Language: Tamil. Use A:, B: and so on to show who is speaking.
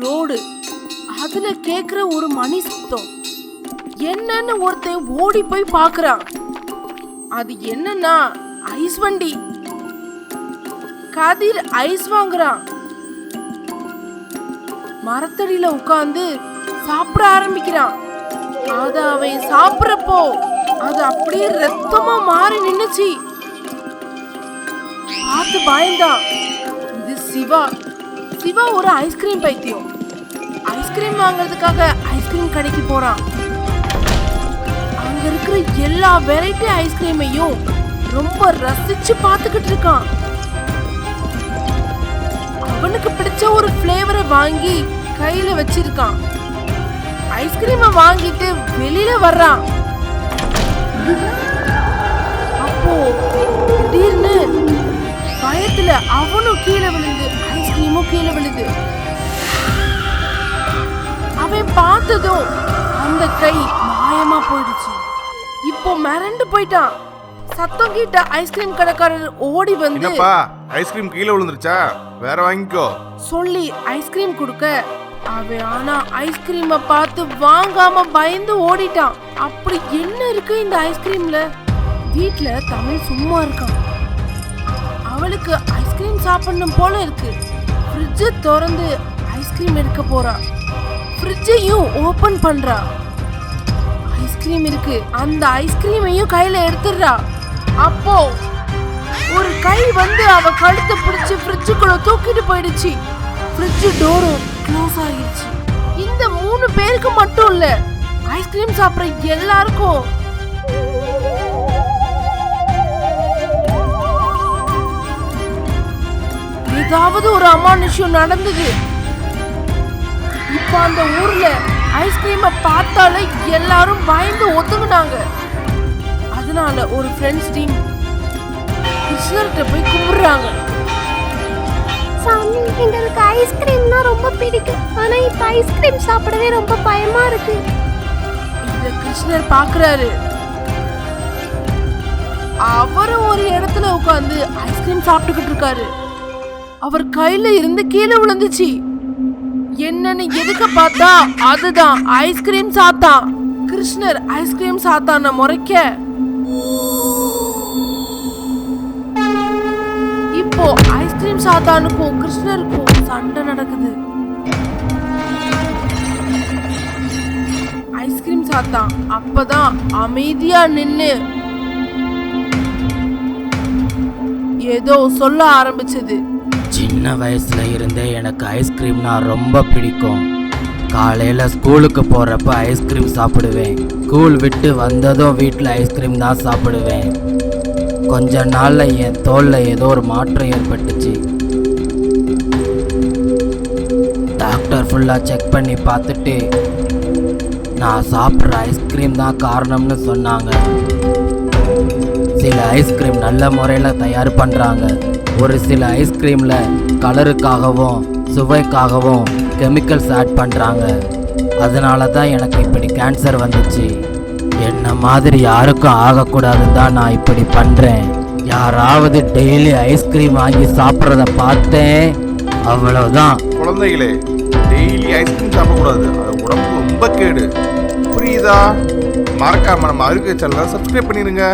A: ரோடு அதுல கேக்குற ஒரு மணி சத்தம். என்னன்னு ஒருத்தன் ஓடி போய் பாக்குறான். அது என்னன்னா ஐஸ் வண்டி. கதிர் ஐஸ் வாங்குறான். மரத்தடியில உட்காந்து சாப்பிட ஆரம்பிக்கிறான். அத அவன் சாப்பிடறப்போ அது அப்படியே ரத்தமா மாறி நின்னுச்சு. பார்த்து பயந்தான். இது சிவா. சிவா ஒரு ஐஸ்கிரீம் பைத்தியம். ஐஸ்கிரீம் வாங்குறதுக்காக ஐஸ்கிரீம் கடைக்கு போறான். அங்க இருக்கிற எல்லா வெரைட்டி ஐஸ்கிரீமையும் ரொம்ப ரசிச்சு பார்த்துக்கிட்டு இருக்கான். அவனுக்கு பிடிச்ச ஒரு ஃப்ளேவரை வாங்கி கையில வச்சிருக்கான். ஐஸ்கிரீமை வாங்கிட்டு வெளியில வர்றான். பார்த்ததும் அந்த கை மாயமா போயிடுச்சு. இப்போ மிரண்டு போயிட்டான். சத்தம் கேட்ட ஐஸ்கிரீம் கடைக்காரர் ஓடி வந்து
B: என்னப்பா ஐஸ்கிரீம் கீழே விழுந்துருச்சா? வேற வாங்கிக்கோ.
A: சொல்லி ஐஸ்கிரீம் கொடுக்க அவன் ஆனா ஐஸ்கிரீமை பார்த்து வாங்காம பயந்து ஓடிட்டான். அப்படி என்ன இருக்கு இந்த ஐஸ்கிரீம்ல வீட்ல தமிழ் சும்மா இருக்கான். அவளுக்கு ஐஸ்கிரீம் சாப்பிடணும் போல இருக்கு. ஃப்ரிட்ஜை திறந்து ஐஸ்கிரீம் எடுக்க போறா. ஃப்ரிட்ஜையும் ஓபன் பண்றா. ஐஸ்கிரீம் இருக்கு. அந்த ஐஸ்கிரீமையும் கையில எடுத்துடுறா. அப்போ ஒரு கை வந்து அவ கழுத்தை பிடிச்சு ஃப்ரிட்ஜுக்குள்ள தூக்கிட்டு போயிடுச்சு. ஃப்ரிட்ஜ் டோரும் க்ளோஸ் ஆகிடுச்சு. இந்த மூணு பேருக்கு மட்டும் இல்ல ஐஸ்கிரீம் சாப்பிட்ற எல்லாருக்கும். ஏதாவது ஒரு அமானுஷ்யம் நடந்தது. இப்ப அந்த ஊர்ல ஐஸ்கிரீமை பார்த்தாலே எல்லாரும் பயந்து ஒத்துக்குனாங்க அதனால ஒரு ஃப்ரெண்ட்ஸ் டீம் கிருஷ்ணர்கிட்ட போய் கும்பிடுறாங்க.
C: சாமி எங்களுக்கு ஐஸ்கிரீம்னா ரொம்ப பிடிக்கும். ஆனா இப்ப ஐஸ்கிரீம் சாப்பிடவே ரொம்ப பயமா இருக்கு.
A: இத கிருஷ்ணர் பாக்குறாரு அவரு ஒரு இடத்துல உட்கார்ந்து ஐஸ்கிரீம் சாப்பிட்டுக்கிட்டு இருக்காரு. அவர் கையில இருந்து கீழே விழுந்துச்சு. என்னன்னு எதுக்கு பார்த்தா அதுதான் ஐஸ்கிரீம் சாத்தான் கிருஷ்ணர் ஐஸ்கிரீம் சாத்தான முறைக்க. இப்போ ஐஸ்கிரீம் சாத்தானுக்கும் கிருஷ்ணருக்கும் சண்டை நடக்குது. ஐஸ்கிரீம் சாத்தான் அப்பதான் அமைதியா நின்னு. ஏதோ சொல்ல ஆரம்பிச்சது.
D: சின்ன வயசுல இருந்தே எனக்கு ஐஸ்கிரீம்னா ரொம்ப பிடிக்கும். காலையில் ஸ்கூலுக்கு போகிறப்ப ஐஸ்கிரீம் சாப்பிடுவேன். ஸ்கூல் விட்டு வந்ததும் வீட்டில் ஐஸ்கிரீம் தான் சாப்பிடுவேன். கொஞ்ச நாளில் என் தோலில் ஏதோ ஒரு மாற்றம் ஏற்பட்டுச்சு. டாக்டர் ஃபுல்லாக செக் பண்ணி பார்த்துட்டு நான் சாப்பிட்ற ஐஸ்கிரீம் தான் காரணம்னு சொன்னாங்க. சில ஐஸ்கிரீம் நல்ல முறையில் தயார் பண்ணுறாங்க ஒரு சில ஐஸ்கிரீமில் கலருக்காகவும் சுவைக்காகவும் கெமிக்கல்ஸ் ஆட் பண்ணுறாங்க அதனால தான் எனக்கு இப்படி கேன்சர் வந்துச்சு. என்ன மாதிரி யாருக்கும் ஆகக்கூடாதுன்னு தான் நான் இப்படி பண்ணுறேன் யாராவது டெய்லி ஐஸ்கிரீம் வாங்கி சாப்பிட்றத பார்த்தேன் அவ்வளோதான்
B: குழந்தைகளே டெய்லி ஐஸ்கிரீம் சாப்பிடக்கூடாது. அது உடம்புக்கு ரொம்ப கேடு. புரியுதா? மறக்காம நம்ம அருகே சேனலை சப்ஸ்கிரைப் பண்ணிடுங்க